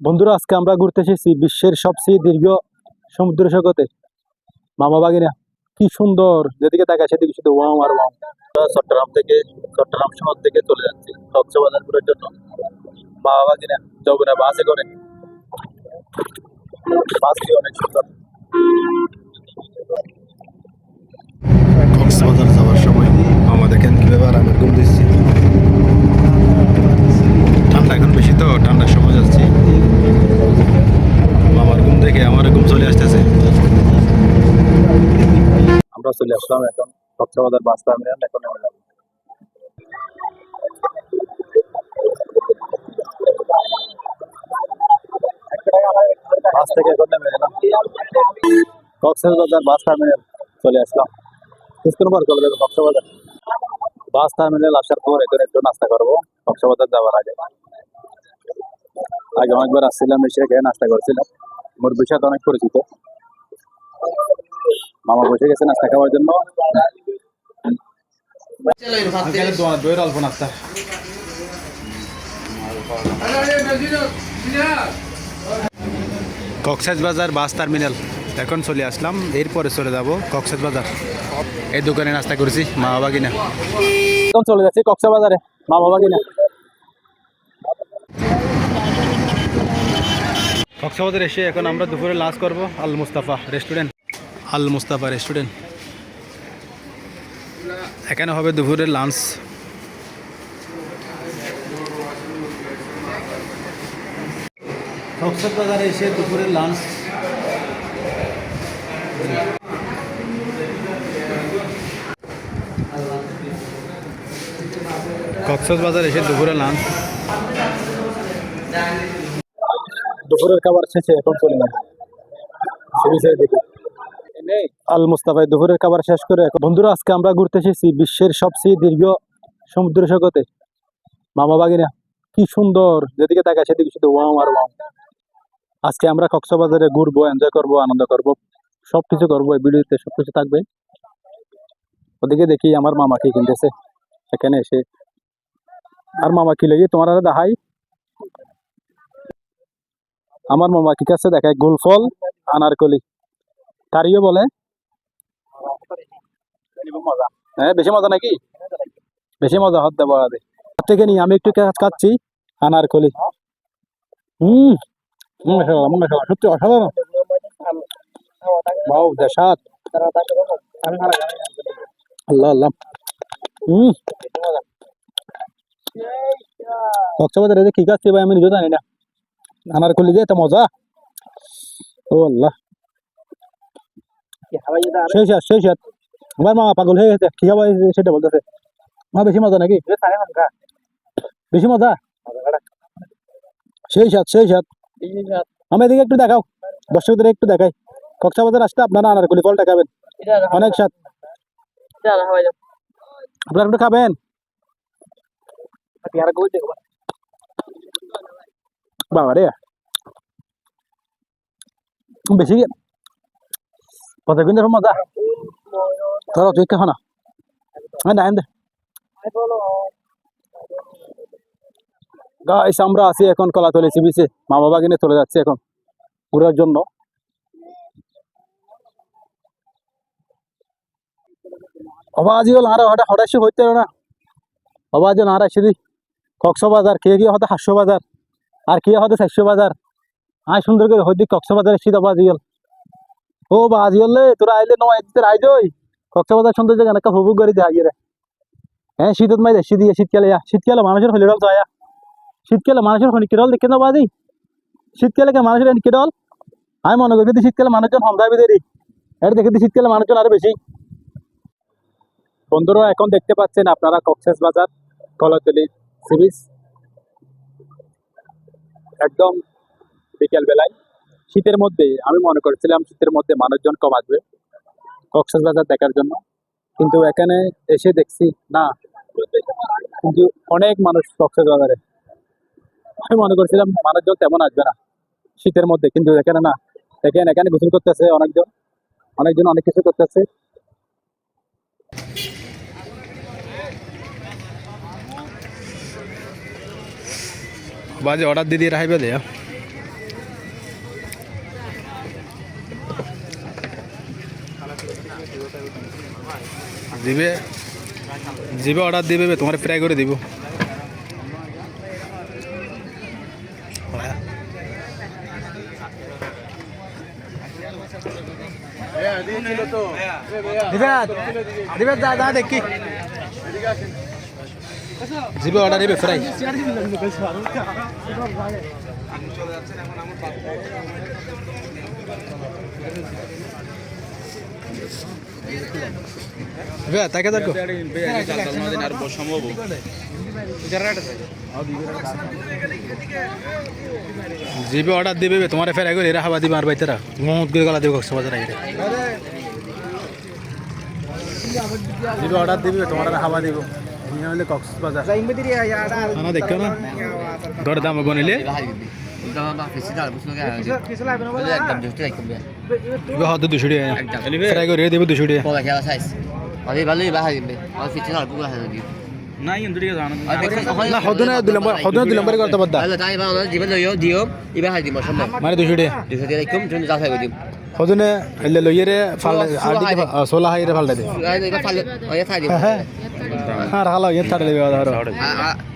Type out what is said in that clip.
বন্ধুরা, আজকে আমরা ঘুরতে এসেছি বিশ্বের সবচেয়ে দীর্ঘ সমুদ্র সৈকতে। মামা বাগিনা, কি সুন্দর। যেদিকে তাকায় সেদিকে শুধু ওয়াও আর ওয়াও। চট্টগ্রাম থেকে, চট্টগ্রাম শহর থেকে চলে যাচ্ছি কক্সবাজার ঘুরার জন্য। মামা বাগিনা যমুনা বাসে করে। বাসটি অনেক সুন্দর যাওয়ার সময় মামা দেখেন কীভাবে আরামের ঘুম দিচ্ছি ঠান্ডা এখন বেশি তো ঠান্ডার সময় যাচ্ছি মামার ঘুম দেখে আমার ঘুম চলে আসতেছে আমরা চলে আসলাম, এখন কক্সবাজার বাস টার্মিনাল এখন নেমে বাস থেকে এখন নেমে কক্সবাজার বাস টার্মিনাল চলে আসলাম। কিছুক্ষণ চলে কক্সবাজার। বাস টার্মিনাল আসার পর এখন একটু নাস্তা করব। কক্সবাজার যাওয়ার আগে। আগে অনেকবার আসছিলাম, এসে এখানে নাস্তা করছিলাম। মোর বিষয় অনেক পরিচিত। মামা বসে গেছে নাস্তা খাওয়ার জন্য। দইয়ের অল্প নাস্তা কক্সবাজার বাস টার্মিনাল। এখন চলে আসলাম এরপরে চলে যাব কক্সবাজার এই দোকানে নাস্তা করেছি মা বাবা কিনা। এখন চলে যাচ্ছি কক্সবাজারে মা বাবা কিনা। কক্সবাজার এসে এখন আমরা দুপুরে লাঞ্চ করব Al Mustafa restaurant. Al Mustafa restaurant এখানে হবে দুপুরের লাঞ্চ কক্সবাজারে এসে দুপুরের লাঞ্চ কক্সবাজার এসে দুপুরে লাঞ্চ দুপুরের খাবার শেষে এখন চলে দিকে আল মুস্তাফায় দুপুরের খাবার শেষ করে বন্ধুরা, আজকে আমরা ঘুরতে এসেছি বিশ্বের সবচেয়ে দীর্ঘ সমুদ্র সৈকতে। মামা বাগিনা, কি সুন্দর। যেদিকে তাকায় সেদিকে শুধু ওয়াও আর ওয়াও। আজকে আমরা কক্সবাজারে ঘুরবো এনজয় করব, আনন্দ করব, সবকিছু করব, এই ভিডিওতে সবকিছু থাকবে। ওদিকে দেখি আমার মামা কি কিনতেছে। এখানে এসে। আর মামা কি লেগে? তোমার আর দেখাই। আমার মামা কি কাছে দেখায়? গুলফল, আনারকলি। তারিও বলে হ্যাঁ বেশি মজা নাকি? বেশি মজা থেকে নিয়ে, আমি একটু হুম সত্যি অসাধারণ। দেশাত আল্লাহ আল্লাহ। হুম। যে কি খাচ্ছি ভাই আমি নিজেও জানি না। আনারকলি যে এত মজা। ও আল্লাহ। সেই সাত আমার মা পাগল হয়ে গেছে কি খাব এই- সেটা বলতেছে মা বেশি মজা নাকি বেশি মজা সেই সাত সেই সাত আমি এদিকে একটু দেখাও দর্শকদের একটু দেখাই কক্সবাজার আসতে আপনারা আনারকলি ফলটা খাবেন অনেক স্বাদ আপনারা একটু খাবেন বাবা রে বেশি কত কিন্তু আমরা আছি এখন কলাতলি সি বিচে মা বাবা কিনে চলে যাচ্ছে এখন ঘুরার জন্য অবাজি হল আর হঠাৎ হঠাৎ হইতে না অবাজি না আর আসি কক্সবাজার কে গিয়ে হতে হাস্য বাজার আর কে হতে চারশো বাজার আয় সুন্দর করে হইদি কক্সবাজার এসি তো বাজি হল ও বাজি হলে, তোরা আইলে নয় আই দই কক্সবাজার সুন্দর জায়গা একটা হুবুক করে দিয়ে আগে হ্যাঁ শীতত মাই দেশি দিয়ে শীতকালে যা। শীতকালে মানুষের হলে তো আয়া শীতকালে মানুষের হনি কেরল দেখে না বাজি? শীতকালে কে মানুষের কেরল? আমি মনে করি শীতকালে মানুষজন হন্দাবি দেরি। এটা দেখে শীতকালে মানুষজন আরও বেশি। বন্ধুরা, এখন দেখতে পাচ্ছেন আপনারা কক্সেস বাজার, কলাতলি সি বিচ একদম বিকেল বেলায়। শীতের মধ্যে, আমি মনে করেছিলাম শীতের মধ্যে মানুষজন কম আসবে কক্সবাজার দেখার জন্য। কিন্তু এখানে এসে দেখছি, না, কিন্তু অনেক মানুষ কক্সেস বাজারে। আমি মনে করছিলাম মানুষজন তেমন আসবে না শীতের মধ্যে, কিন্তু এখানে না, দেখেন, এখানে গোসল করতেছে অনেকজন অনেকজন অনেক কিছু করতেছে। বাজে অর্ডার দিয়ে দিয়ে দেয়া জিবে জিবে অর্ডার দিবে বে, তোমার ফ্রাই করে দিব। দিবে দিবে যা যা দেখি। জিবে অর্ডার দিবে ফ্রাই দিবে তাকে দেখো। জিবে অর্ডার দিবে তোমার ফেরাই করে এরা হাবা দিবে আর বাইতেরা। মত করে গলা দিবে কক্সবাজার আইরে জিবে অর্ডার দিবে তোমার হাবা দিব। হলে কক্সবাজার। দেখো না। দর দাম গনিলে দুশো টাকা ফ্রাই করে দেবে দুশো টাকা না হদ না দুই নম্বর হদ না দুই নম্বর করতে পারদা মানে দুশো টাকা হদ না এলে লইয়েরে ফাল আর দিকে সোলা হাইরে ফাল দে হ্যাঁ রাখা লাগে থাড়ে দেবে ধরো